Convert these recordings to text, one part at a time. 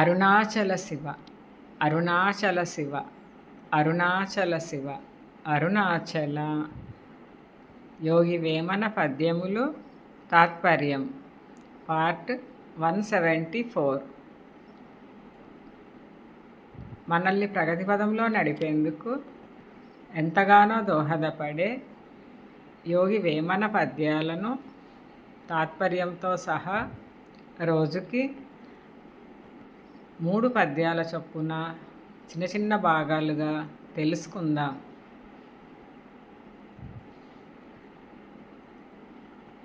అరుణాచల శివ అరుణాచల శివ అరుణాచల శివ అరుణాచల. యోగి వేమన పద్యములు తాత్పర్యం part one seventy four. మనల్ని ప్రగతి పదంలో నడిపేందుకు ఎంతగానో దోహదపడే యోగి వేమన పద్యాలను తాత్పర్యంతో సహా రోజుకి మూడు పద్యాల చొప్పున చిన్న చిన్న భాగాలుగా తెలుసుకుందాం.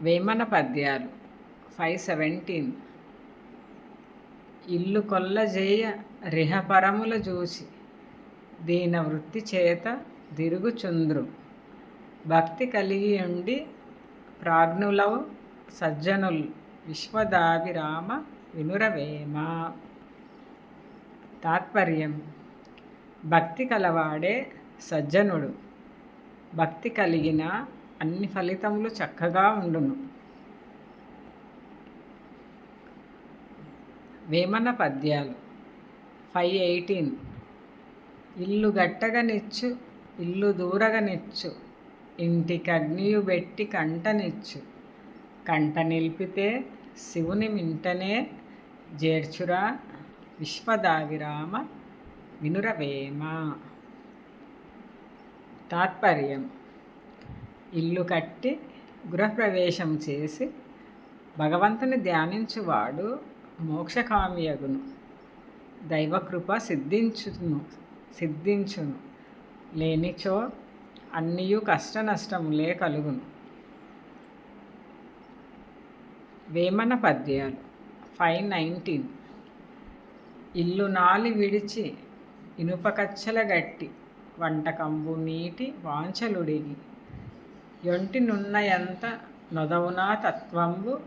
వేమన పద్యాలు ఫైవ్ సెవెంటీన్. ఇల్లు కొల్లజేయ రిహపరముల చూసి దీన వృత్తి చేత దిరుగుచుంద్రు భక్తి కలిగి ఉండి ప్రాజ్ఞులవు సజ్జనుల్ విశ్వదాభిరామ వినురవేమ. తాత్పర్యం. భక్తి కలవాడే సజ్జనుడు. భక్తి కలిగిన అన్ని ఫలితములు చక్కగా ఉండును. వేమన పద్యాలు. Five eighteen. ఇల్లు గట్టగనిచ్చు ఇల్లు దూరగనిచ్చు ఇంటికి అగ్నియు పెట్టి కంటనిచ్చు కంట నిలిపితే శివుని మింటనే జేర్చురా విశ్వదావిరామ వినురవేమ. తాత్పర్యం. ఇల్లు కట్టి గృహప్రవేశం చేసి భగవంతుని ధ్యానించువాడు మోక్షకామ్యగును. దైవకృప సిద్ధించును సిద్ధించును. లేనిచో అన్నియు కష్ట నష్టములే కలుగును. వేమన పద్యాలు. Five nineteen. ఇల్లు నాలి విడిచి ఇనుపకచ్చల గట్టి వంటకంబు నీటి వాంఛలుడిగి. యొంటినున్నయంత నొదవునా తత్వంబు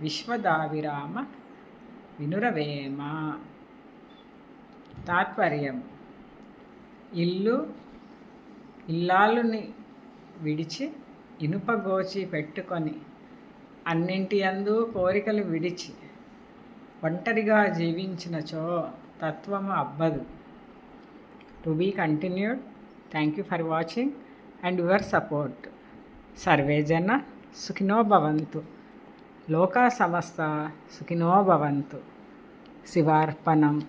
విశ్వదావిరామ వినురవేమ. తాత్పర్యం. ఇల్లు ఇల్లాలుని విడిచి ఇనుపగోచి పెట్టుకొని అన్నింటి అందు కోరికలు విడిచి ఒంటరిగా జీవించినచో తత్వము అబ్బదు. To be continued thank you for watching and your support survey జన సుఖినో భవంతు. లోకా సమస్త సుఖినో భవంతు. శివార్పణం.